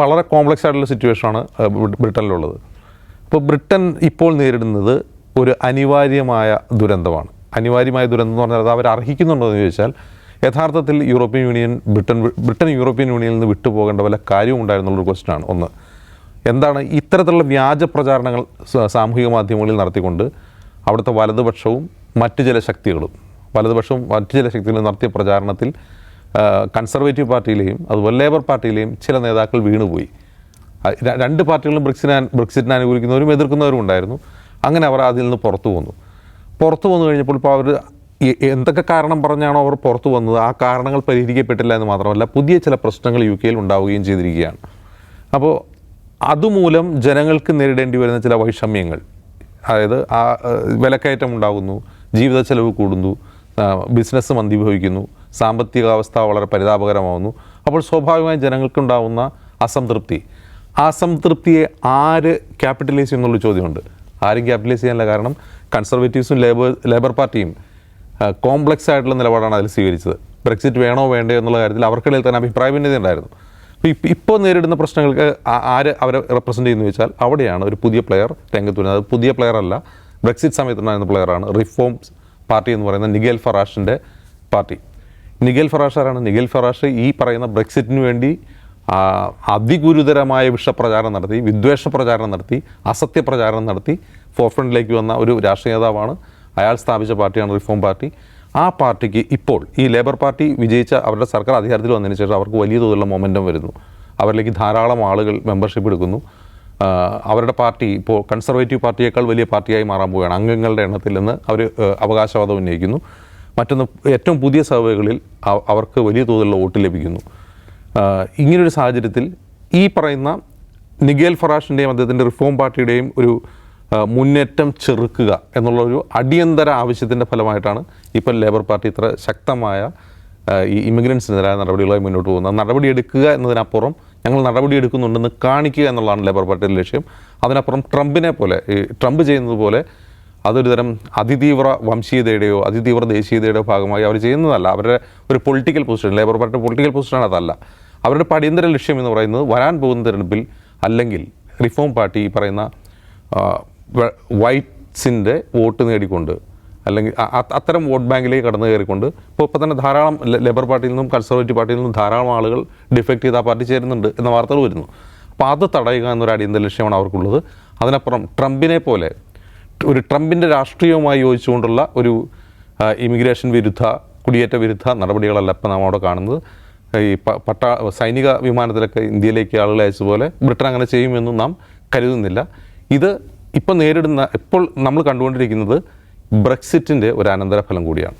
വളരെ കോംപ്ലക്സ് ആയിട്ടുള്ള സിറ്റുവേഷനാണ് ബ്രിട്ടനിലുള്ളത്. അപ്പോൾ ബ്രിട്ടൻ ഇപ്പോൾ നേരിടുന്നത് ഒരു അനിവാര്യമായ ദുരന്തമാണ്. അനിവാര്യമായ ദുരന്തം എന്ന് പറഞ്ഞാൽ അത് അവർ അർഹിക്കുന്നുണ്ടോ എന്ന് ചോദിച്ചാൽ യഥാർത്ഥത്തിൽ European Union Britain Britain European യൂണിയനിൽ നിന്ന് വിട്ടുപോകേണ്ട വല്ല കാര്യവും ഉണ്ടായിരുന്നുള്ളൊരു ക്വസ്റ്റ്യനാണ് ഒന്ന് എന്താണ് ഇത്തരത്തിലുള്ള വ്യാജ പ്രചാരണങ്ങൾ സാമൂഹിക മാധ്യമങ്ങളിൽ നടത്തിക്കൊണ്ട് അവിടുത്തെ വലതുപക്ഷവും മറ്റു ചില ശക്തികളും വലതുപക്ഷവും മറ്റു ചില ശക്തികളും നടത്തിയ പ്രചാരണത്തിൽ കൺസർവേറ്റീവ് പാർട്ടിയിലെയും അതുപോലെ ലേബർ പാർട്ടിയിലെയും ചില നേതാക്കൾ വീണുപോയി. രണ്ട് പാർട്ടികളും ബ്രിക്സിനെ ബ്രിക്സിറ്റിനെ അനുകൂലിക്കുന്നവരും എതിർക്കുന്നവരും ഉണ്ടായിരുന്നു. അങ്ങനെ അവർ അതിൽ നിന്ന് പുറത്തു വന്നു. പുറത്തു വന്നു കഴിഞ്ഞപ്പോൾ ഇപ്പോൾ അവർ എന്തൊക്കെ കാരണം പറഞ്ഞാണോ അവർ പുറത്തു വന്നത് ആ കാരണങ്ങൾ പരിഹരിക്കപ്പെട്ടില്ല എന്ന് മാത്രമല്ല പുതിയ ചില പ്രശ്നങ്ങൾ യു കെയിൽ ഉണ്ടാവുകയും ചെയ്തിരിക്കുകയാണ്. അപ്പോൾ അതുമൂലം ജനങ്ങൾക്ക് നേരിടേണ്ടി വരുന്ന ചില വൈഷമ്യങ്ങൾ അതായത് ആ വിലക്കയറ്റം ഉണ്ടാകുന്നു ജീവിത ചെലവ് കൂടുന്നു ബിസിനസ് മന്ദീഭവിക്കുന്നു സാമ്പത്തിക അവസ്ഥ വളരെ പരിതാപകരമാവുന്നു. അപ്പോൾ സ്വാഭാവികമായും ജനങ്ങൾക്കുണ്ടാവുന്ന അസംതൃപ്തി. അസംതൃപ്തിയെ ആര് ക്യാപിറ്റലൈസ് ചെയ്യുന്നുള്ള ചോദ്യമുണ്ട്. ആരും ക്യാപിറ്റലൈസ് ചെയ്യാനില്ല. കാരണം കൺസർവേറ്റീവ്സും ലേബർ ലേബർ പാർട്ടിയും കോംപ്ലക്സ് ആയിട്ടുള്ള നിലപാടാണ് അതിൽ സ്വീകരിച്ചത്. ബ്രെക്സിറ്റ് വേണോ വേണ്ടയോ എന്നുള്ള കാര്യത്തിൽ അവർക്കിടയിൽ തന്നെ അഭിപ്രായ ഭിന്നത ഉണ്ടായിരുന്നു. അപ്പോൾ ഇപ്പം ഇപ്പോൾ നേരിടുന്ന പ്രശ്നങ്ങൾക്ക് ആര് അവരെ റെപ്രസെന്റ് ചെയ്യുന്നു വെച്ചാൽ അവിടെയാണ് ഒരു പുതിയ പ്ലെയർ രംഗത്ത് വരുന്നത്. അത് പുതിയ പ്ലെയർ അല്ല. ബ്രെക്സിറ്റ് സമയത്തുണ്ടായിരുന്ന പ്ലെയറാണ് റിഫോംസ് പാർട്ടി എന്ന് പറയുന്ന നിഗേൽ ഫറാഷിന്റെ പാർട്ടി. നിഗേൽ ഫറാഷാരാണ് നിഗേൽ ഫറാഷ് ഈ പറയുന്ന ബ്രെക്സിറ്റിന് വേണ്ടി അതിഗുരുതരമായ വിഷപ്രചാരണം നടത്തി വിദ്വേഷ പ്രചാരണം നടത്തി അസത്യ പ്രചാരണം നടത്തി ഫോർഫ്രണ്ടിലേക്ക് വന്ന ഒരു രാഷ്ട്രീയ നേതാവാണ്. അയാൾ സ്ഥാപിച്ച പാർട്ടിയാണ് റിഫോം പാർട്ടി. ആ പാർട്ടിക്ക് ഇപ്പോൾ ഈ ലേബർ പാർട്ടി വിജയിച്ച അവരുടെ സർക്കാർ അധികാരത്തിൽ വന്നതിന് ശേഷം അവർക്ക് വലിയ തോതിലുള്ള മൊമെന്റം വരുന്നു. അവരിലേക്ക് ധാരാളം ആളുകൾ മെമ്പർഷിപ്പ് എടുക്കുന്നു. അവരുടെ പാർട്ടി ഇപ്പോൾ കൺസർവേറ്റീവ് പാർട്ടിയേക്കാൾ വലിയ പാർട്ടിയായി മാറാൻ പോവുകയാണ്. അംഗങ്ങളുടെ എണ്ണത്തിൽ നിന്ന് അവർ അവകാശവാദം ഉന്നയിക്കുന്നു. മറ്റൊന്ന് ഏറ്റവും പുതിയ സർവേകളിൽ അവർക്ക് വലിയ തോതിലുള്ള വോട്ട് ലഭിക്കുന്നു. ഇങ്ങനൊരു സാഹചര്യത്തിൽ ഈ പറയുന്ന നിഗേൽ ഫറാഷിന്റെയും അദ്ദേഹത്തിന്റെ റിഫോം പാർട്ടിയുടെയും ഒരു മുന്നേറ്റം ചെറുക്കുക എന്നുള്ള ഒരു അടിയന്തര ആവശ്യത്തിന്റെ ഫലമായിട്ടാണ് ഇപ്പോൾ ലേബർ പാർട്ടി ഇത്ര ശക്തമായ ഈ ഇമിഗ്രൻസിനെതിരായ നടപടികളായി മുന്നോട്ട് പോകുന്നത്. നടപടി എടുക്കുക എന്നതിനപ്പുറം ഞങ്ങൾ നടപടി എടുക്കുന്നുണ്ടെന്ന് കാണിക്കുക എന്നുള്ളതാണ് ലേബർ പാർട്ടിയുടെ ലക്ഷ്യം. അതിനപ്പുറം ട്രംപിനെ പോലെ ഈ ട്രംപ് ചെയ്യുന്നത് പോലെ അതൊരു തരം അതിതീവ്ര വംശീയതയുടെയോ അതിതീവ്ര ദേശീയതയുടെയോ ഭാഗമായി അവർ ചെയ്യുന്നതല്ല. അവരുടെ ഒരു പൊളിറ്റിക്കൽ പൊസിഷൻ ലേബർ പാർട്ടിയുടെ പൊളിറ്റിക്കൽ പൊസിഷൻ അതല്ല. അവരുടെ അടിയന്തര ലക്ഷ്യം എന്ന് പറയുന്നത് വരാൻ പോകുന്ന തെരഞ്ഞെടുപ്പിൽ അല്ലെങ്കിൽ റിഫോം പാർട്ടി പറയുന്ന വൈറ്റ്സിന്റെ വോട്ട് നേടിക്കൊണ്ട് അല്ലെങ്കിൽ അത്തരം വോട്ട് ബാങ്കിലേക്ക് കടന്നു കയറിക്കൊണ്ട് ഇപ്പോൾ ഇപ്പോൾ തന്നെ ധാരാളം ലേബർ പാർട്ടിയിൽ നിന്നും കൺസർവേറ്റീവ് പാർട്ടിയിൽ നിന്നും ധാരാളം ആളുകൾ ഡിഫക്റ്റ് ചെയ്ത് ആ പാർട്ടി ചേരുന്നുണ്ട് എന്ന വാർത്തകൾ വരുന്നു. അപ്പോൾ അത് തടയുക എന്നൊരു അടിയന്തര ലക്ഷ്യമാണ് അവർക്കുള്ളത്. അതിനപ്പുറം ട്രംപിനെ പോലെ ഒരു ട്രംപിന്റെ രാഷ്ട്രീയവുമായി യോജിച്ചുകൊണ്ടുള്ള ഒരു ഇമിഗ്രേഷൻ വിരുദ്ധ കുടിയേറ്റ വിരുദ്ധ നടപടികളല്ല ഇപ്പം നാം അവിടെ കാണുന്നത്. ഈ പട്ടാ സൈനിക വിമാനത്തിലൊക്കെ ഇന്ത്യയിലേക്ക് ആളുകളെ അയച്ചതുപോലെ ബ്രിട്ടൻ അങ്ങനെ ചെയ്യുമെന്നും നാം കരുതുന്നില്ല. ഇത് ഇപ്പോൾ നേരിടുന്ന ഇപ്പോൾ നമ്മൾ കണ്ടുകൊണ്ടിരിക്കുന്നത് ബ്രെക്സിറ്റിന്റെ ഒരു അനന്തരഫലം കൂടിയാണ്.